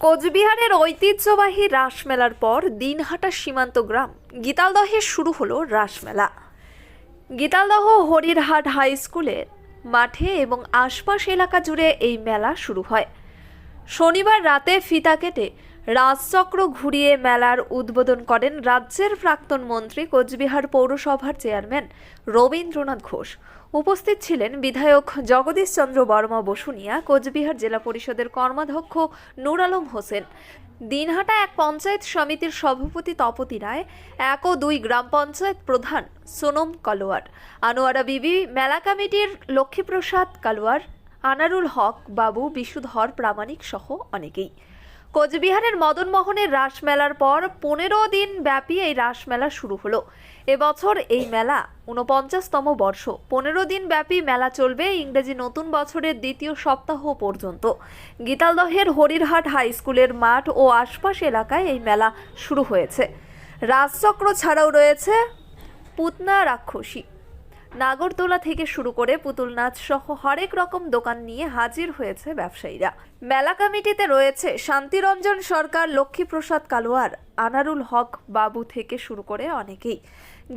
কোচবিহারের ঐতিহ্যবাহী রাসমেলার পর দিনহাটা সীমান্ত গ্রাম গীতালদহে শুরু হলো রাসমেলা। গীতালদহ হরিরহাট হাই স্কুলের মাঠে এবং আশপাশ এলাকা জুড়ে এই মেলা শুরু হয়। শনিবার রাতে ফিতা কেটে রাজচক্র ঘুরিয়ে মেলার উদ্বোধন করেন রাজ্যের প্রাক্তন মন্ত্রী কোচবিহার পৌরসভার চেয়ারম্যান রবীন্দ্রনাথ ঘোষ। উপস্থিত ছিলেন বিধায়ক জগদীশ চন্দ্র বর্মা বসুনিয়া কোচবিহার জেলা পরিষদের কর্মাধ্যক্ষ নূর আলম হোসেন। দিনহাটা এক পঞ্চায়েত সমিতির সভাপতি তপতি রায়, এক ও দুই গ্রাম পঞ্চায়েত প্রধান সোনম কালোয়ার, আনোয়ারা বিবি, মেলা কমিটির লক্ষ্মীপ্রসাদ কালোয়ার, আনারুল হক বাবু, বিশুধর প্রামাণিক সহ অনেকেই। কোচবিহারের মদন মোহনের রাসমেলার পর পনেরো দিন ব্যাপী এই রাসমেলা শুরু হলো। এবছর এই মেলা ঊনপঞ্চাশতম বর্ষ। পনেরো দিন ব্যাপী মেলা চলবে ইংরেজি নতুন বছরের দ্বিতীয় সপ্তাহ পর্যন্ত। গীতালদহের হরিরহাট হাই স্কুলের মাঠ ও আশপাশ এলাকায় এই মেলা শুরু হয়েছে। রাজচক্র ছাড়াও রয়েছে পুতনা রাক্ষসী। নাগরদোলা থেকে শুরু করে পুতুল নাচ সহ হরেক রকম দোকান নিয়ে হাজির হয়েছে ব্যবসায়ীরা। মেলা কমিটিতে রয়েছে শান্তিরঞ্জন সরকার, লক্ষ্মীপ্রসাদ কালোয়ার, আনারুল হক বাবু থেকে শুরু করে অনেকেই।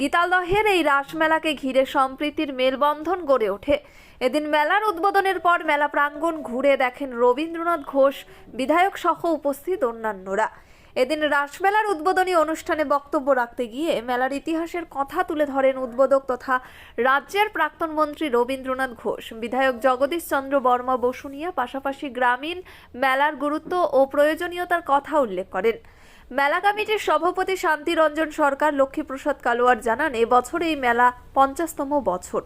গীতালদহের এই রাসমেলাকে ঘিরে সম্প্রীতির মেলবন্ধন গড়ে ওঠে। এদিন মেলার উদ্বোধনের পর মেলা প্রাঙ্গণ ঘুরে দেখেন রবীন্দ্রনাথ ঘোষ, বিধায়ক সহ উপস্থিত অন্যান্যরা। এদিন রাসমেলার উদ্বোধনী অনুষ্ঠানে বক্তব্য রাখতে গিয়ে মেলার ইতিহাসের কথা তুলে ধরেন উদ্বোধক তথা রাজ্যের প্রাক্তন মন্ত্রী রবীন্দ্রনাথ ঘোষ। বিধায়ক জগদীশ চন্দ্র বর্মা বসুনিয়া পাশাপাশি গ্রামীণ মেলার গুরুত্ব ও প্রয়োজনীয়তার কথা উল্লেখ করেন। মেলা কমিটির সভাপতি শান্তিরঞ্জন সরকার, লক্ষ্মীপ্রসাদ কালোয়ার জানান এবছর এই মেলা পঞ্চাশতম বছর।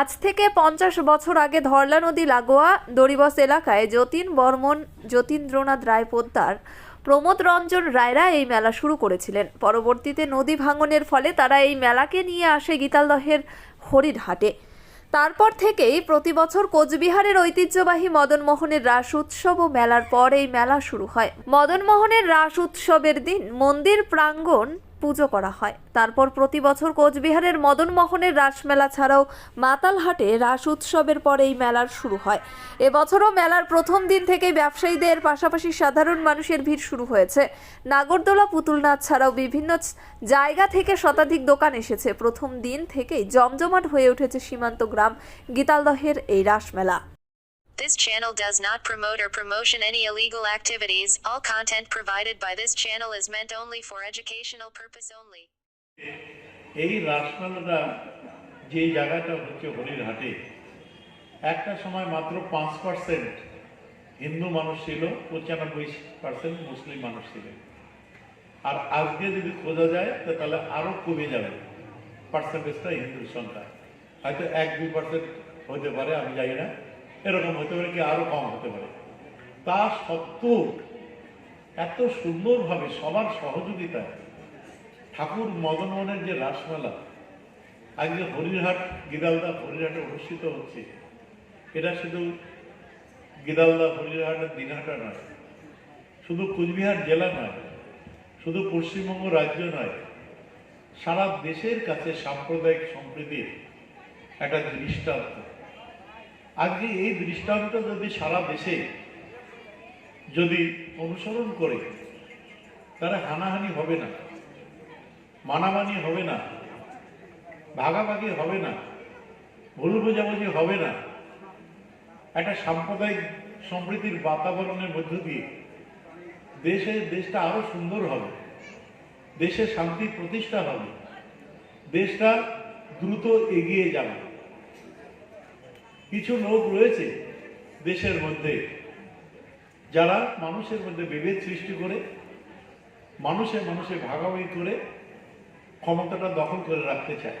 আজ থেকে পঞ্চাশ বছর আগে ধরলা নদী লাগোয়া দরিবস এলাকায় যতীন বর্মন, যতীন্দ্রনাথ রায় পোদ্দার প্রমোদ রঞ্জন রায়রা এই মেলা শুরু করেছিলেন। পরবর্তীতে নদী ভাঙনের ফলে তারা এই মেলাকে নিয়ে আসে গীতালদহের হরিরহাটে তারপর থেকেই প্রতি বছর কোচবিহারের ঐতিহ্যবাহী মদনমোহনের রাস উৎসব ও মেলার পর এই মেলা শুরু হয়। মদনমোহনের রাস উৎসবের দিন মন্দির প্রাঙ্গণ পুজো করা হয়। তারপর প্রতি বছর কোচবিহারের মদনমোহনের রাসমেলা ছাড়াও মাতালহাটে রাস উৎসবের পর এই মেলার শুরু হয়। এবছরও মেলার প্রথম দিন থেকেই ব্যবসায়ীদের পাশাপাশি সাধারণ মানুষের ভিড় শুরু হয়েছে। নাগরদোলা পুতুল নাচ ছাড়াও বিভিন্ন জায়গা থেকে শতাধিক দোকান এসেছে। প্রথম দিন থেকেই জমজমাট হয়ে উঠেছে সীমান্ত গ্রাম গীতালদহের এই Rasmela. This channel does not promote or promotion any illegal activities. All content provided by this channel is meant only for educational purpose only. এই রাসমেলাটা যে জায়গাটা হচ্ছে হরিরহাটে একটা সময় মাত্র পাঁচ পার্সেন্ট হিন্দু মানুষ ছিল পঁচানব্বই পার্সেন্ট মুসলিম মানুষ ছিল আর আজকে যদি খোঁজা যায় তাহলে আরও কমে যাবে পার্সেন্টেজটা হিন্দুর সংখ্যা হয়তো এক দুই পার্সেন্ট হতে পারে আমি জানি না এরকম হতে পারে কি আরও কম হতে পারে। তা সত্ত্বেও এত সুন্দরভাবে সবার সহযোগিতায় ঠাকুর মদনমোহনের যে রাসমেলা, আজকে হরিরহাট গিদালদা হরিরহাটে অনুষ্ঠিত হচ্ছে, এটা শুধু গিদালদা হরিরহাটের দিনহাটা নয়, শুধু কুচবিহার জেলা নয়, শুধু পশ্চিমবঙ্গ রাজ্য নয়, সারা দেশের কাছে সাম্প্রদায়িক সম্প্রীতির একটা দৃষ্টান্ত। আজকে এই দৃষ্টান্ত যদি সারা দেশে যদি অনুসরণ করে তারা হানাহানি হবে না, মানামানি হবে না, ভাগাভাগি হবে না, ভুল বোঝাবুঝি হবে না। একটা সাম্প্রদায়িক সম্প্রীতির বাতাবরণের মধ্য দিয়ে দেশে, দেশটা আরও সুন্দর হবে, দেশে শান্তি প্রতিষ্ঠা হবে, দেশটা দ্রুত এগিয়ে যাবে। কিছু লোক রয়েছে দেশের মধ্যে যারা মানুষের মধ্যে বিভেদ সৃষ্টি করে, মানুষে মানুষে ভাগাভাগি করে ক্ষমতাটা দখল করে রাখতে চায়।